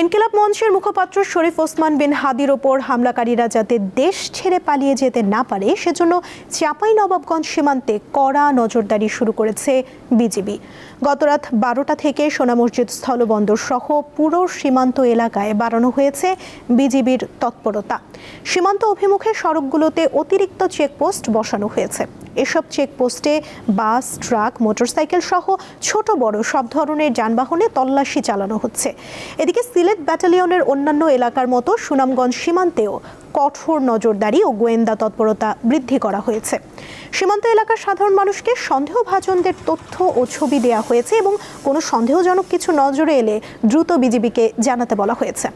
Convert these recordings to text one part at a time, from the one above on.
ইনকিলাব মঞ্চের মুখপাত্র শরীফ ওসমান বিন হাদির ওপর হামলাকারীরা যাতে দেশ ছেড়ে পালিয়ে যেতে না পারে, সেজন্য চাপাই নবাবগঞ্জ সীমান্তে কড়া নজরদারি শুরু করেছে বিজিবি। গতরাত বারোটা থেকে সোনা মসজিদ স্থলবন্দর সহ পুরো সীমান্ত এলাকায় বাড়ানো হয়েছে বিজিবির তৎপরতা। সীমান্ত অভিমুখে সড়কগুলোতে অতিরিক্ত চেকপোস্ট বসানো হয়েছে। এসব চেকপোস্টে বাস, ট্রাক, মোটরসাইকেল সহ ছোট বড় সব ধরনের যানবাহনে তল্লাশি চালানো হচ্ছে। এদিকে সিলেট ব্যাটালিয়নের অন্যান্য এলাকার মতো সুনামগঞ্জ সীমান্তেও কঠোর নজরদারি ও গোয়েন্দা তৎপরতা বৃদ্ধি করা হয়েছে। সীমান্ত এলাকার সাধারণ মানুষকে সন্দেহভাজনদের তথ্য ও ছবি দেওয়া হয়েছে এবং কোনো সন্দেহজনক কিছু নজরে এলে দ্রুত বিজিবিকে জানাতে বলা হয়েছে।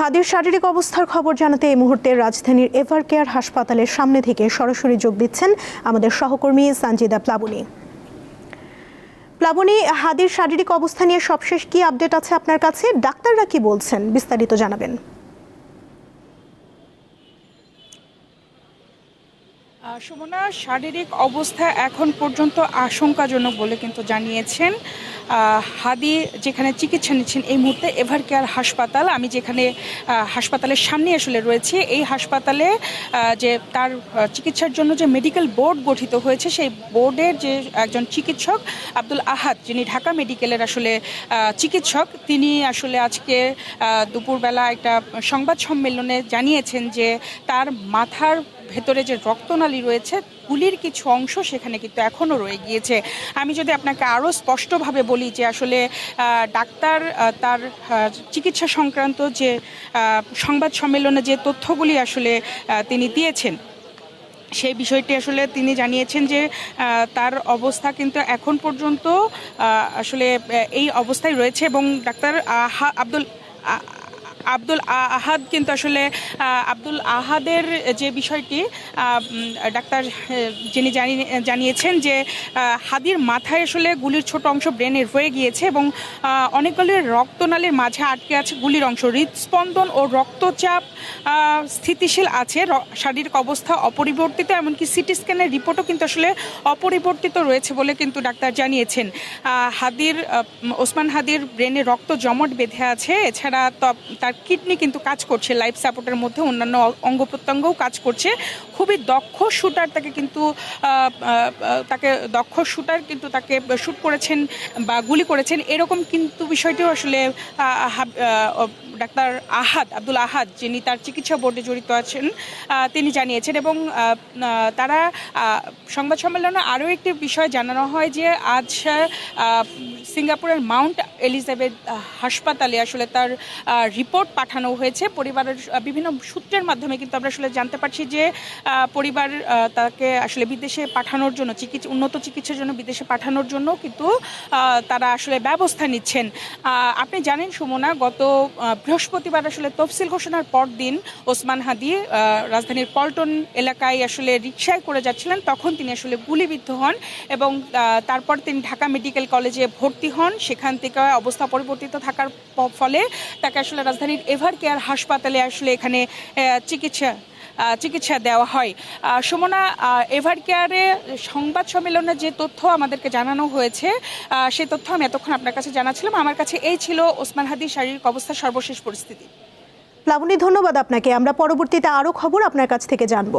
হাদির শারীরিক অবস্থার খবর জানাতে এই মুহূর্তে রাজধানীর এভার কেয়ার হাসপাতালের সামনে থেকে সরাসরি যোগ দিচ্ছেন আমাদের সহকর্মী সঞ্জিদা প্লাবনী। প্লাবনী, হাদির শারীরিক অবস্থা নিয়ে সবশেষ কি আপডেট আছে আপনার কাছে? ডাক্তাররা কি বলছেন? বিস্তারিত জানাবেন। সুমনা, শারীরিক অবস্থা এখন পর্যন্ত আশঙ্কাজনক বলে কিন্তু জানিয়েছেন। হাদি যেখানে চিকিৎসা নিচ্ছেন এই মুহূর্তে এভার কেয়ার হাসপাতাল। আমি যেখানে হাসপাতালের সামনে আসলে রয়েছি, এই হাসপাতালে যে তার চিকিৎসার জন্য যে মেডিকেল বোর্ড গঠিত হয়েছে, সেই বোর্ডের যে একজন চিকিৎসক আব্দুল আহাদ, যিনি ঢাকা মেডিকেলের আসলে চিকিৎসক, তিনি আসলে আজকে দুপুরবেলা একটা সংবাদ সম্মেলনে জানিয়েছেন যে তার মাথার ভেতরে যে রক্তনালী রয়েছে গুলির কিছু অংশ সেখানে কিন্তু এখনও রয়ে গিয়েছে। আমি যদি আপনাকে আরও স্পষ্টভাবে বলি যে আসলে ডাক্তার তার চিকিৎসা সংক্রান্ত যে সংবাদ সম্মেলনে যে তথ্যগুলি আসলে তিনি দিয়েছেন, সেই বিষয়টি আসলে তিনি জানিয়েছেন যে তার অবস্থা কিন্তু এখন পর্যন্ত আসলে এই অবস্থায় রয়েছে এবং ডাক্তার আব্দুল আব্দুল আহাদ কিন্তু আসলে আব্দুল আহাদের যে বিষয়টি ডাক্তার যিনি জানি- জানিয়েছেন যে হাদির মাথায় আসলে গুলির ছোট অংশ ব্রেনে রয়ে গিয়েছে এবং অনেকগুলি রক্তনালীর মাঝে আটকে আছে গুলির অংশ। হৃদস্পন্দন ও রক্তচাপ স্থিতিশীল আছে শারীরিক অবস্থা অপরিবর্তিত, এমনকি সিটি স্ক্যানের রিপোর্টও কিন্তু আসলে অপরিবর্তিত রয়েছে বলে কিন্তু ডাক্তার জানিয়েছেন। হাদির ওসমান হাদির ব্রেনে রক্ত জমট বেঁধে আছে, এছাড়া তার কিডনি কিন্তু কাজ করছে লাইফ সাপোর্টের মধ্যে অন্যান্য অঙ্গ প্রত্যঙ্গও কাজ করছে। খুবই দক্ষ শুটার তাকে কিন্তু তাকে দক্ষ শুটার কিন্তু তাকে শ্যুট করেছেন বা গুলি করেছেন। এরকম কিন্তু বিষয়টিও আসলে ডাক্তার আহাদ, আব্দুল আহাদ, যিনি তার চিকিৎসা বোর্ডে জড়িত আছেন তিনি জানিয়েছেন এবং তারা সংবাদ সম্মেলনে আরও একটি বিষয় জানানো হয় যে আজ সিঙ্গাপুরের মাউন্ট এলিজাবেথ হাসপাতালে আসলে তার রিপোর্ট পাঠানো হয়েছে। পরিবারের বিভিন্ন সূত্রের মাধ্যমে কিন্তু আমরা আসলে জানতে পারছি যে পরিবার তাকে আসলে বিদেশে পাঠানোর জন্য চিকিৎসা উন্নত চিকিৎসার জন্য বিদেশে পাঠানোর জন্য কিন্তু তারা আসলে ব্যবস্থা নিচ্ছেন। আপনি জানেন সুমনা, গত বৃহস্পতিবার আসলে তফসিল ঘোষণার পর দিন ওসমান হাদি রাজধানীর পল্টন এলাকায় আসলে রিক্সায় করে যাচ্ছিলেন। তখন তিনি আসলে গুলিবিদ্ধ হন এবং তারপর তিনি ঢাকা মেডিকেল কলেজে ভর্তি হন। সেখান থেকে অবস্থা পরিবর্তিত থাকার ফলে তাকে আসলে রাজধানীর এভার কেয়ার হাসপাতালে আসলে এখানে চিকিৎসা চিকিৎসা দেওয়া হয়। সুমনা এভার কেয়ারে সংবাদ সম্মেলনে যে তথ্য আমাদেরকে জানানো হয়েছে সে তথ্য আমি এতক্ষণ আপনার কাছে জানাচ্ছিলাম। আমার কাছে এই ছিল ওসমান হাদির শারীরিক অবস্থার সর্বশেষ পরিস্থিতি। প্লাবনী, ধন্যবাদ আপনাকে। আমরা পরবর্তীতে আরও খবর আপনার কাছ থেকে জানব।